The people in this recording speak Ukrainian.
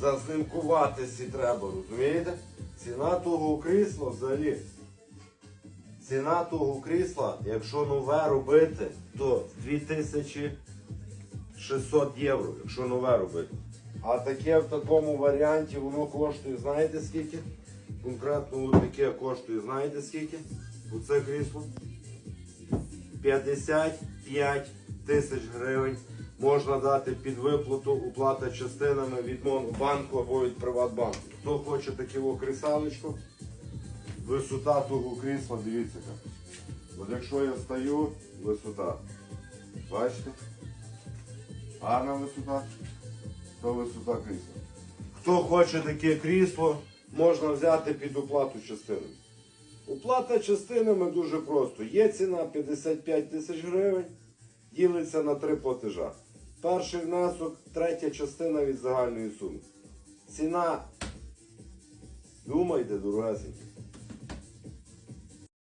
Зазнимкуватися треба, розумієте? Ціна того крісла взагалі. Ціна того крісла, якщо нове робити, то 2600 євро, якщо нове робити. А таке в такому варіанті воно коштує, знаєте скільки? Конкретно таке коштує, знаєте скільки? Оце крісло? 55 тисяч гривень можна дати під виплату, уплата частинами від Монобанку або від Приватбанку. Хто хоче таке кріселечко, висота того крісла, дивіться. От якщо я стою, висота. Бачите? Гарна висота, то висота крісла. Хто хоче таке крісло, можна взяти під оплату частинами. Оплата частинами дуже просто. Є ціна 55 тисяч гривень, ділиться на три платежа. Перший внесок, третя частина від загальної суми. Ціна, думайте, дорогесенькі,